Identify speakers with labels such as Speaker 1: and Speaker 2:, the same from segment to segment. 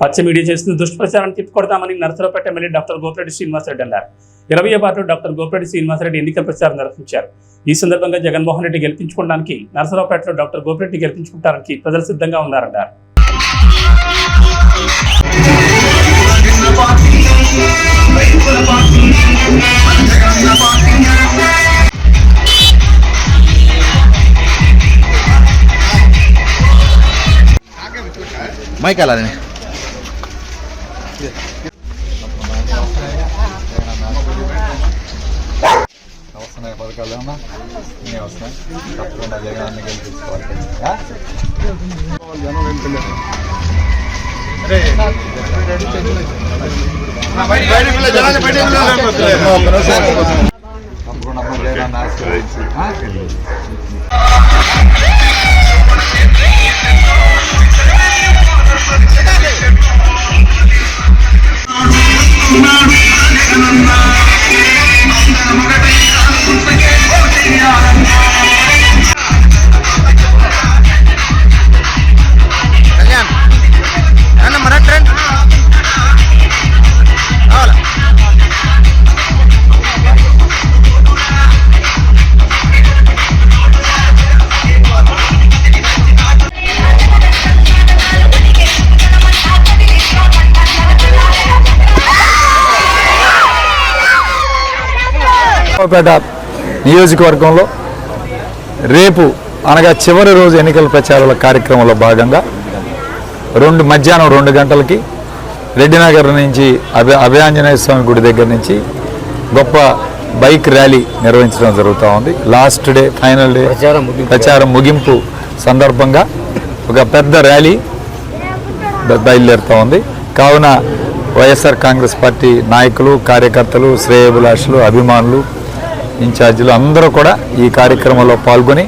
Speaker 1: పచ్చ మీడియా చేస్తున్న దుష్ప్రచారాన్ని తిప్పికొడతామని నరసరావుపేట ఎమ్మెల్యే డాక్టర్ గోపిరెడ్డి శ్రీనివాసరెడ్డి అన్నారు. ఇరవై పాటు డాక్టర్ గోపిరెడ్డి శ్రీనివాసరెడ్డి ఎన్నికల ప్రచారం నిర్వహించారు. ఈ సందర్భంగా జగన్మోహన్ రెడ్డి గెలిపించుకోవడానికి నరసరావుపేటలో డాక్టర్ గోపిరెడ్డి గెలిపించుకుంటానికి ప్రజలు సిద్ధంగా ఉన్నారన్నారు.
Speaker 2: మైక్ అలానే
Speaker 3: వస్తున్నాయి పథకాలు ఏమన్నా నేను వస్తున్నాయి తప్పకుండా జగనాన్ని గెలిపించుకోవాలి ఆ? తప్పకుండా అమ్మ జగనాన్ని ఆశీర్వదించి పేట నియోజకవర్గంలో రేపు అనగా చివరి రోజు ఎన్నికల ప్రచారాల కార్యక్రమంలో భాగంగా రెండు మధ్యాహ్నం రెండు గంటలకి రెడ్డినగర్ నుంచి అభయ అభయాంజనేయ స్వామి గుడి దగ్గర నుంచి గొప్ప బైక్ ర్యాలీ నిర్వహించడం జరుగుతూ ఉంది. లాస్ట్ డే ఫైనల్ డే ప్రచారం ముగింపు. సందర్భంగా ఒక పెద్ద ర్యాలీ బయలుదేరుతూ ఉంది. కావున వైఎస్ఆర్ కాంగ్రెస్ పార్టీ నాయకులు కార్యకర్తలు శ్రేయభిలాషులు అభిమానులు ఇన్ఛార్జీలు అందరూ కూడా ఈ కార్యక్రమంలో పాల్గొని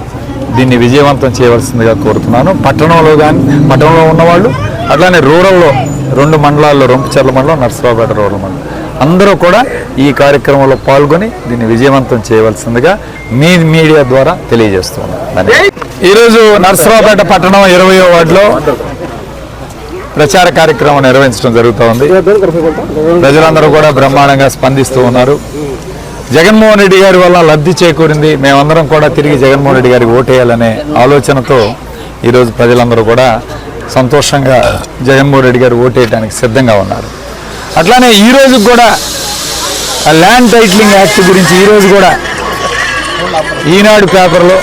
Speaker 3: దీన్ని విజయవంతం చేయవలసిందిగా కోరుతున్నాను. పట్టణంలో కానీ పట్టణంలో ఉన్నవాళ్ళు అట్లానే రూరల్లో రెండు మండలాల్లో రొంపచర్ల మండలం నర్సరావుపేట రూరల్ మండలం. అందరూ కూడా ఈ కార్యక్రమంలో పాల్గొని దీన్ని విజయవంతం చేయవలసిందిగా మీ మీడియా ద్వారా తెలియజేస్తున్నాను. ఈరోజు నర్సరావుపేట పట్టణం ఇరవయో వార్డులో ప్రచార కార్యక్రమం నిర్వహించడం జరుగుతూ ఉంది ప్రజలందరూ కూడా బ్రహ్మాండంగా స్పందిస్తూ ఉన్నారు. జగన్మోహన్ రెడ్డి గారి వల్ల లబ్ధి చేకూరింది. మేమందరం కూడా తిరిగి జగన్మోహన్ రెడ్డి గారికి ఓటేయాలనే ఆలోచనతో ఈరోజు ప్రజలందరూ కూడా సంతోషంగా జగన్మోహన్ రెడ్డి గారు ఓటేయడానికి సిద్ధంగా ఉన్నారు. అట్లానే ఈ కూడా ల్యాండ్ టైటిలింగ్ యాక్ట్ గురించి ఈరోజు కూడా ఈనాడు పేపర్లో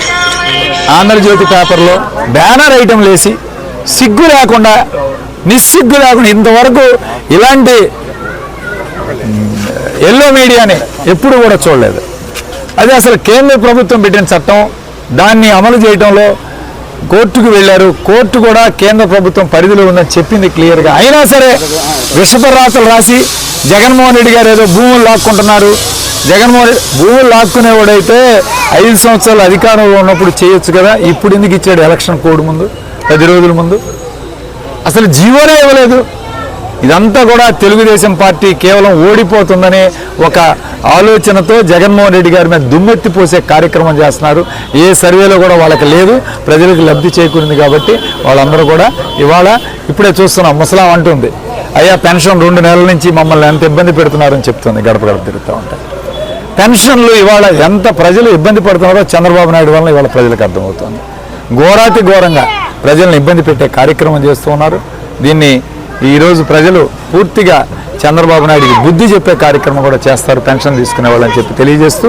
Speaker 3: ఆంధ్రజ్యోతి పేపర్లో బ్యానర్ ఐటెం లేసి సిగ్గు లేకుండా నిస్సిగ్గు లేకుండా ఇంతవరకు ఇలాంటి ఎల్లో మీడియాని ఎప్పుడు కూడా చూడలేదు. అది అసలు కేంద్ర ప్రభుత్వం పెట్టిన చట్టం దాన్ని అమలు చేయడంలో కోర్టుకు వెళ్ళారు. కోర్టు కూడా కేంద్ర ప్రభుత్వం పరిధిలో ఉందని చెప్పింది క్లియర్గా. అయినా సరే విషపరాతలు రాసి జగన్మోహన్ రెడ్డి గారు ఏదో భూములు లాక్కుంటున్నారు. జగన్మోహన్ రెడ్డి భూములు లాక్కునేవాడైతే ఐదు సంవత్సరాలు అధికారంలో ఉన్నప్పుడు చేయొచ్చు కదా. ఇప్పుడు ఎందుకు ఇచ్చాడు ఎలక్షన్ కోడ్ ముందు పది రోజుల ముందు? అసలు జీవోనే ఇవ్వలేదు. ఇదంతా కూడా తెలుగుదేశం పార్టీ కేవలం ఓడిపోతుందనే ఒక ఆలోచనతో జగన్మోహన్ రెడ్డి గారి మీద దుమ్మెత్తి పోసే కార్యక్రమం చేస్తున్నారు. ఏ సర్వేలో కూడా వాళ్ళకి లేదు. ప్రజలకు లబ్ధి చేకూరింది కాబట్టి వాళ్ళందరూ కూడా ఇవాళ ఇప్పుడే చూస్తున్నాం. ముసలాం అంటుంది. అయ్యా పెన్షన్ రెండు నెలల నుంచి మమ్మల్ని ఎంత ఇబ్బంది పెడుతున్నారని చెప్తుంది. గడప గడప తిరుగుతూ ఉంటాయి పెన్షన్లు ఇవాళ ఎంత ప్రజలు ఇబ్బంది పడుతున్నారో చంద్రబాబు నాయుడు వలన ఇవాళ ప్రజలకు అర్థమవుతుంది. ఘోరాతి ఘోరంగా ప్రజలను ఇబ్బంది పెట్టే కార్యక్రమం చేస్తూ ఉన్నారు. దీన్ని ఈరోజు ప్రజలు పూర్తిగా చంద్రబాబు నాయుడికి బుద్ధి చెప్పే కార్యక్రమం కూడా చేస్తారు పెన్షన్ తీసుకునే వాళ్ళని చెప్పి తెలియజేస్తూ